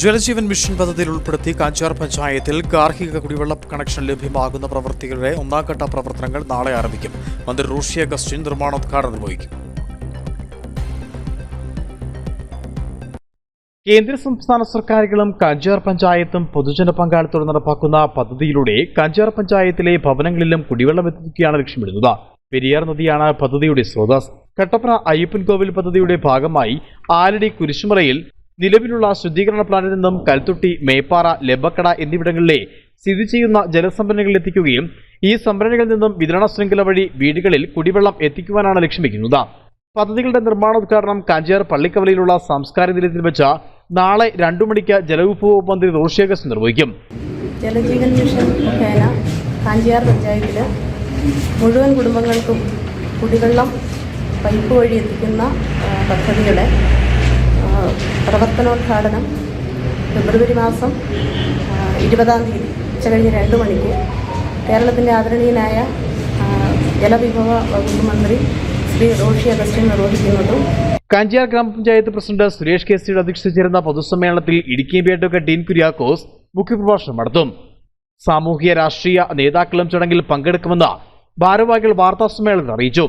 Jal Jeevan mission പദ്ധതിയിൽ ഉൾപ്പെടുത്തി കാഞ്ചാർ പഞ്ചായത്തിൽ ഗാർഹിക കുടിവെള്ള കണക്ഷൻ ലഭ്യമാകുന്ന പ്രവൃത്തികളുടെ ഒന്നാംഘട്ട പ്രവർത്തനങ്ങൾ നാളെ ആരംഭിക്കും. മന്ത്രി റൂഷി അഗസ്റ്റിൻ നിർമ്മാണോദ്ഘാടനം നിർവഹിക്കും. കേന്ദ്ര സംസ്ഥാന സർക്കാരുകളും കാഞ്ചാർ പഞ്ചായത്തും പൊതുജന പങ്കാളിത്തോടെ നടപ്പാക്കുന്ന പദ്ധതിയിലൂടെ കാഞ്ചാർ പഞ്ചായത്തിലെ ഭവനങ്ങളിലും കുടിവെള്ളം എത്തിക്കുകയാണ് ലക്ഷ്യമിടുന്നത്. പെരിയാർ നദിയാണ് പദ്ധതിയുടെ സ്രോതസ്. കട്ടപ്പന അയ്യപ്പൻകോവിൽ പദ്ധതിയുടെ ഭാഗമായി ആലടി കുരിശുമലയിൽ നിലവിലുള്ള ശുദ്ധീകരണ പ്ലാനിൽ നിന്നും കൽത്തുട്ടി മേപ്പാറ ലെബക്കട എന്നിവിടങ്ങളിലെ സ്ഥിതി ചെയ്യുന്ന ജലസംഭരണികളിൽ എത്തിക്കുകയും ഈ സംഭരണികളിൽ നിന്നും വിതരണ ശൃംഖല വഴി വീടുകളിൽ കുടിവെള്ളം എത്തിക്കുവാനാണ് ലക്ഷ്യമിക്കുന്നത് പദ്ധതികളുടെ നിർമ്മാണോദ്ഘാടനം കാഞ്ചിയാർ പള്ളിക്കവലയിലുള്ള സാംസ്കാരിക നിലയത്തിൽ വെച്ച നാളെ രണ്ടു മണിക്ക് ജലവിഭവ മന്ത്രി റോഷിയഗസ് നിർവഹിക്കും. ജലജീവൻ മിഷൻ മുഖേന കാഞ്ചിയാർ പഞ്ചായത്തിൽ മുഴുവൻ കുടുംബങ്ങൾക്കും കുടിവെള്ളം പൈപ്പ് വഴി എത്തിക്കുന്ന ആ, പ്രവർത്തനോദ്ഘാടനം ഫെബ്രുവരി മാസം ഇരുപതാം തീയതി ഉച്ചകഴിഞ്ഞ് രണ്ട് മണിക്ക് കേരളത്തിന്റെ ആദരണീയനായ ജലവിഭവ വകുപ്പ് മന്ത്രി ശ്രീ റോഷി അഗസ്റ്റിൻ നിർവഹിക്കുന്നതും കാഞ്ചിയാർ ഗ്രാമപഞ്ചായത്ത് പ്രസിഡന്റ് സുരേഷ് കെ സിയുടെ അധ്യക്ഷത ചേരുന്ന പൊതുസമ്മേളനത്തിൽ ഇടുക്കി എം ഡീൻ കുര്യാക്കോസ് മുഖ്യപ്രഭാഷണം നടത്തും. സാമൂഹിക രാഷ്ട്രീയ നേതാക്കളും ചടങ്ങിൽ പങ്കെടുക്കുമെന്ന് ഭാരവാഹികൾ വാർത്താസമ്മേളനത്തിൽ അറിയിച്ചു.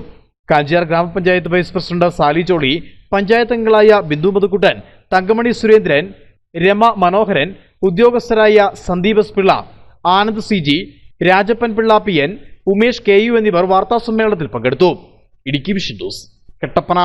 കാഞ്ചിയാർ ഗ്രാമപഞ്ചായത്ത് വൈസ് പ്രസിഡന്റ് സാലി ജോളി പഞ്ചായത്ത് അംഗങ്ങളായ Bindu Madhukuttan Thankamani Surendran Rama Manoharan ഉദ്യോഗസ്ഥരായ Sandeep Pillai Anand C G Rajappan Pillai P N Umesh K U എന്നിവർ വാർത്താസമ്മേളനത്തിൽ പങ്കെടുത്തു. Idukki vision news Kattappana.